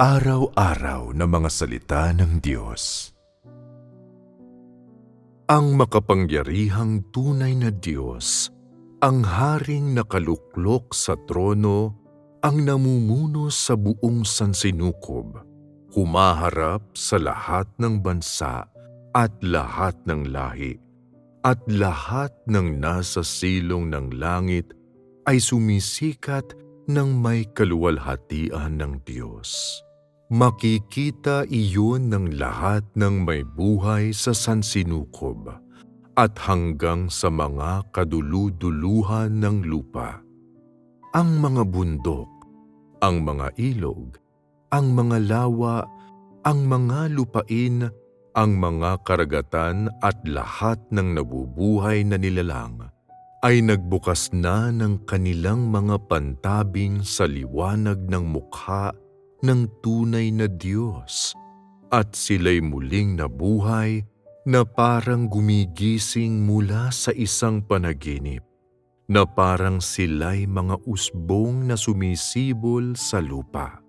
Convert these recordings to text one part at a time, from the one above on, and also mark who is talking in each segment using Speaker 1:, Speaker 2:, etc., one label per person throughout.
Speaker 1: Araw-araw na mga salita ng Diyos. Ang makapangyarihang tunay na Diyos, ang haring nakaluklok sa trono, ang namumuno sa buong sansinukob, humaharap sa lahat ng bansa at lahat ng lahi, at lahat ng nasa silong ng langit ay sumisikat ng may kaluwalhatian ng Diyos. Makikita iyon ng lahat ng may buhay sa sansinukob at hanggang sa mga kaduluduluhan ng lupa. Ang mga bundok, ang mga ilog, ang mga lawa, ang mga lupain, ang mga karagatan at lahat ng nabubuhay na nilalang ay nagbukas na ng kanilang mga pantabing sa liwanag ng mukha ng tunay na Diyos at sila'y muling nabuhay na parang gumigising mula sa isang panaginip na parang sila'y mga usbong na sumisibol sa lupa.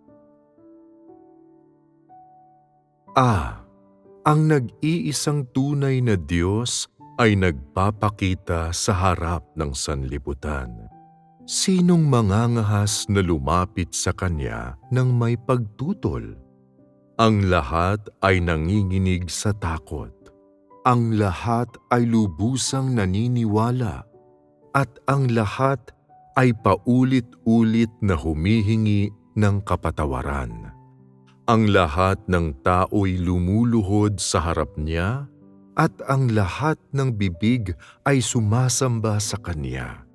Speaker 1: Ah, ang nag-iisang tunay na Diyos ay nagpapakita sa harap ng sanlibutan. Sinong mangangahas na lumapit sa Kanya ng may pagtutol? Ang lahat ay nanginginig sa takot. Ang lahat ay lubusang naniniwala. At ang lahat ay paulit-ulit na humihingi ng kapatawaran. Ang lahat ng tao'y lumuluhod sa harap niya at ang lahat ng bibig ay sumasamba sa Kanya.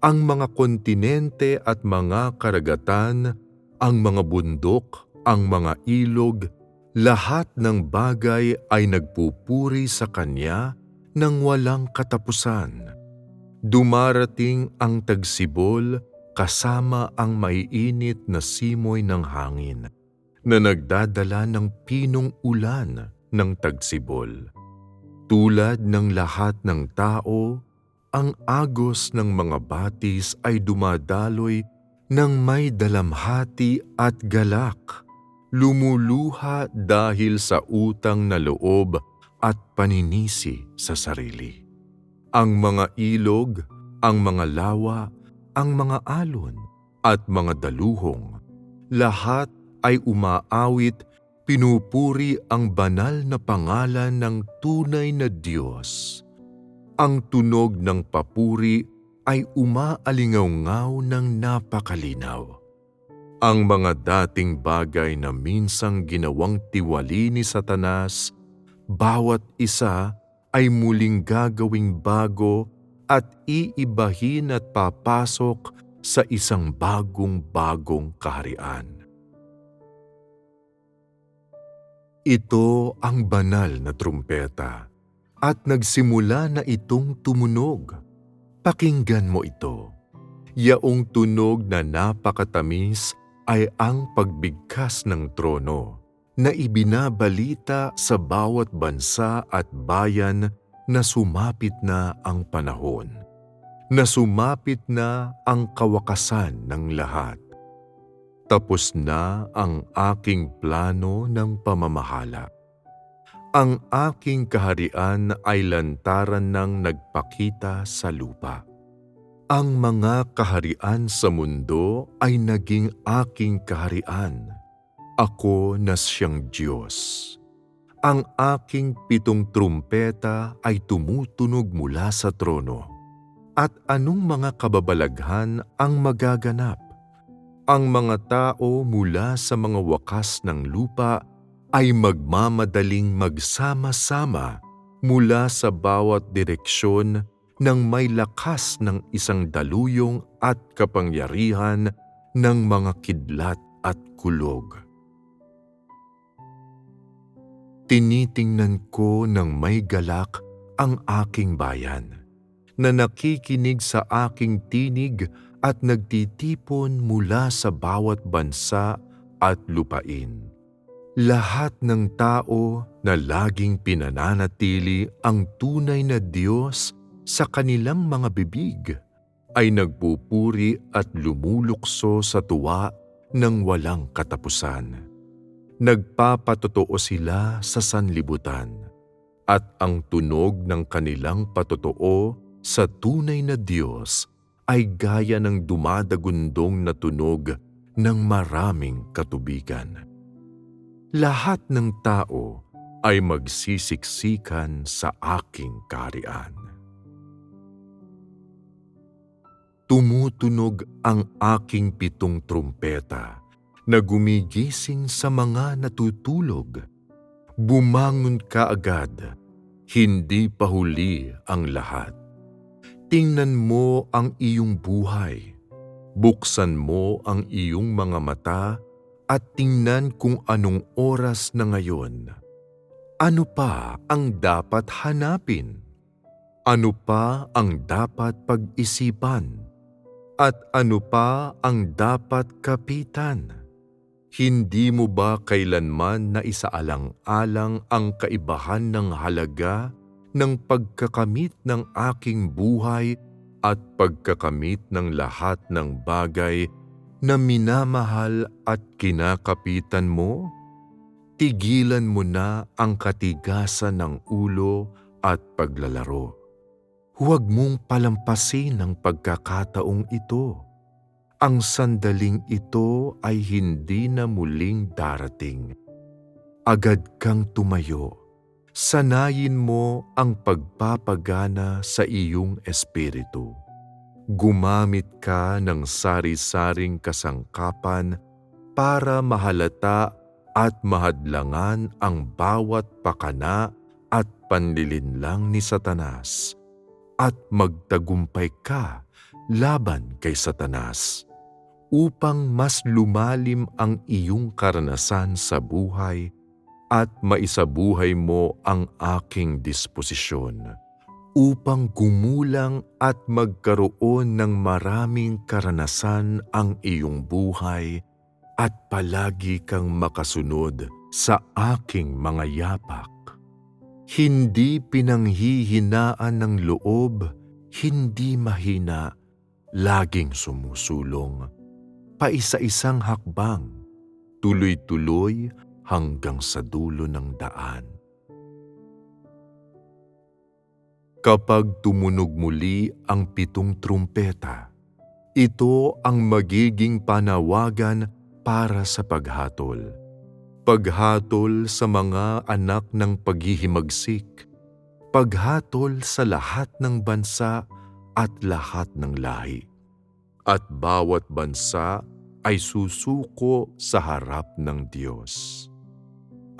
Speaker 1: Ang mga kontinente at mga karagatan, ang mga bundok, ang mga ilog, lahat ng bagay ay nagpupuri sa Kanya ng walang katapusan. Dumarating ang tagsibol kasama ang maiinit na simoy ng hangin na nagdadala ng pinong ulan ng tagsibol. Tulad ng lahat ng tao, ang agos ng mga batis ay dumadaloy ng may dalamhati at galak, lumuluha dahil sa utang na loob at paninisi sa sarili. Ang mga ilog, ang mga lawa, ang mga alon, at mga daluhong, lahat ay umaawit, pinupuri ang banal na pangalan ng tunay na Diyos. Ang tunog ng papuri ay umaalingaw-ngaw ng napakalinaw. Ang mga dating bagay na minsang ginawang tiwali ni Satanas, bawat isa ay muling gagawing bago at iibahin at papasok sa isang bagong-bagong kaharian. Ito ang banal na trumpeta at nagsimula na itong tumunog. Pakinggan mo ito. Yaong tunog na napakatamis ay ang pagbigkas ng trono na ibinabalita sa bawat bansa at bayan na sumapit na ang panahon, na sumapit na ang kawakasan ng lahat tapos na ang aking plano ng pamamahala. Ang aking kaharian ay lantaran ng nagpakita sa lupa. Ang mga kaharian sa mundo ay naging aking kaharian. Ako na siyang Diyos. Ang aking pitong trumpeta ay tumutunog mula sa trono. At anong mga kababalaghan ang magaganap? ang mga tao mula sa mga wakas ng lupa ay magmamadaling magsama-sama mula sa bawat direksyon ng may lakas ng isang daluyong at kapangyarihan ng mga kidlat at kulog. Tinitingnan ko ng may galak ang aking bayan na nakikinig sa aking tinig at nagtitipon mula sa bawat bansa at lupain. Lahat ng tao na laging pinananatili ang tunay na Diyos sa kanilang mga bibig ay nagpupuri at lumulukso sa tuwa ng walang katapusan. nagpapatotoo sila sa sanlibutan at ang tunog ng kanilang patotoo sa tunay na Diyos ay gaya ng dumadagundong na tunog ng maraming katubigan. Lahat ng tao ay magsisiksikan sa aking kaharian. Tumutunog ang aking pitong trumpeta na gumigising sa mga natutulog. Bumangon ka agad, hindi pa huli ang lahat. Tingnan mo ang iyong buhay. Buksan mo ang iyong mga mata at tingnan kung anong oras na ngayon. Ano pa ang dapat hanapin? Ano pa ang dapat pag-isipan? At ano pa ang dapat kapitan? Hindi mo ba kailanman na isaalang-alang ang kaibahan ng halaga ng pagkakamit ng aking buhay at pagkakamit ng lahat ng bagay na minamahal at kinakapitan mo? Tigilan mo na ang katigasan ng ulo at paglalaro. Huwag mong palampasin ang pagkakataong ito. Ang sandaling ito ay hindi na muling darating. Agad kang tumayo. Sanayin mo ang pagpapagana sa iyong espiritu. Gumamit ka ng sari-saring kasangkapan para mahalata at mahadlangan ang bawat pakana at panlilinlang ni Satanas. At magtagumpay ka laban kay Satanas upang mas lumalim ang iyong karanasan sa buhay at maisabuhay mo ang aking disposisyon upang gumulang at magkaroon ng maraming karanasan ang iyong buhay at palagi kang makasunod sa aking mga yapak. Hindi pinanghihinaan ng loob, hindi mahina, laging sumusulong. Paisa-isang hakbang, tuloy-tuloy hanggang sa dulo ng daan. Kapag tumunog muli ang pitong trumpeta, ito ang magiging panawagan para sa paghatol paghatol sa mga anak ng paghihimagsik, paghatol sa lahat ng bansa at lahat ng lahi. At bawat bansa ay susuko sa harap ng Diyos.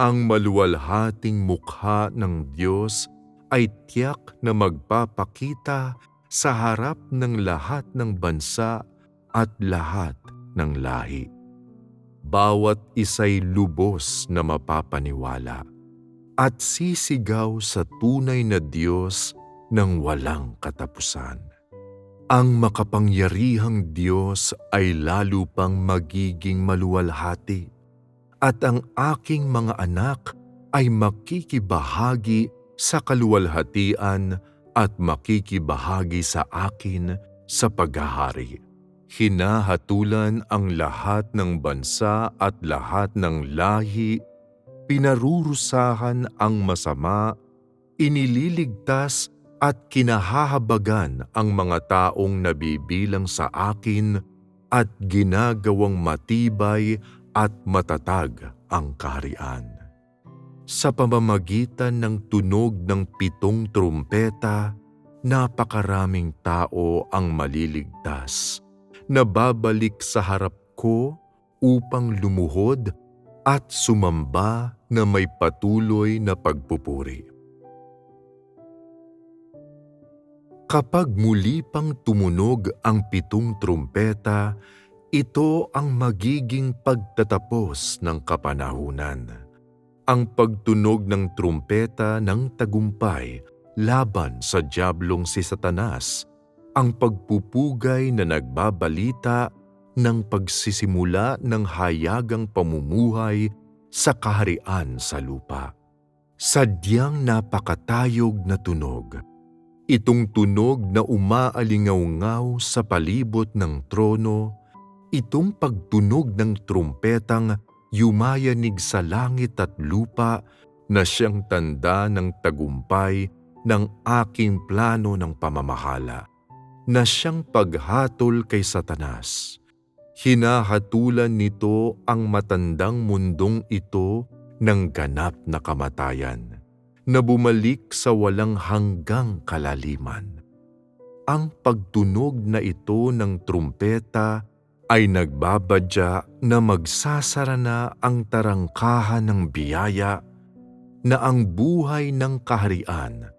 Speaker 1: Ang maluwalhating mukha ng Diyos ay tiyak na magpapakita sa harap ng lahat ng bansa at lahat ng lahi bawat isa'y lubos na mapapaniwala at sisigaw sa tunay na Diyos ng walang katapusan. Ang makapangyarihang Diyos ay lalo pang magiging maluwalhati at ang aking mga anak ay makikibahagi sa kaluwalhatian at makikibahagi sa akin sa paghahari hinahatulan ang lahat ng bansa at lahat ng lahi, pinarurusahan ang masama, inililigtas at kinahahabagan ang mga taong nabibilang sa akin at ginagawang matibay at matatag ang kaharian. Sa pamamagitan ng tunog ng pitong trumpeta, napakaraming tao ang maliligtas na babalik sa harap ko upang lumuhod at sumamba na may patuloy na pagpupuri. Kapag muli pang tumunog ang pitong trumpeta, ito ang magiging pagtatapos ng kapanahunan. Ang pagtunog ng trumpeta ng tagumpay laban sa diablong si Satanas ang pagpupugay na nagbabalita ng pagsisimula ng hayagang pamumuhay sa kaharian sa lupa. Sadyang napakatayog na tunog. Itong tunog na umaalingaw-ngaw sa palibot ng trono, itong pagtunog ng trumpetang yumayanig sa langit at lupa na siyang tanda ng tagumpay ng aking plano ng pamamahala, na siyang paghatol kay Satanas. Hinahatulan nito ang matandang mundong ito ng ganap na kamatayan, na bumalik sa walang hanggang kalaliman. Ang pagtunog na ito ng trumpeta ay nagbabadya na magsasara na ang tarangkahan ng biyaya na ang buhay ng kaharian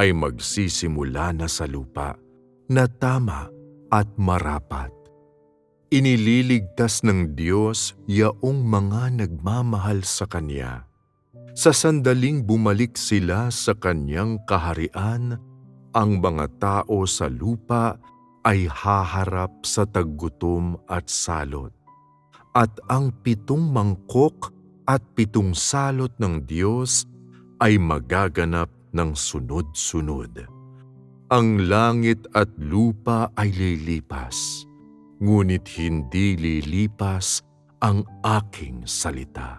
Speaker 1: ay magsisimula na sa lupa na tama at marapat. Inililigtas ng Diyos yaong mga nagmamahal sa Kanya. Sa sandaling bumalik sila sa Kanyang kaharian, ang mga tao sa lupa ay haharap sa taggutom at salot. At ang pitong mangkok at pitong salot ng Diyos ay magaganap ng sunod-sunod. Ang langit at lupa ay lilipas, ngunit hindi lilipas ang aking salita.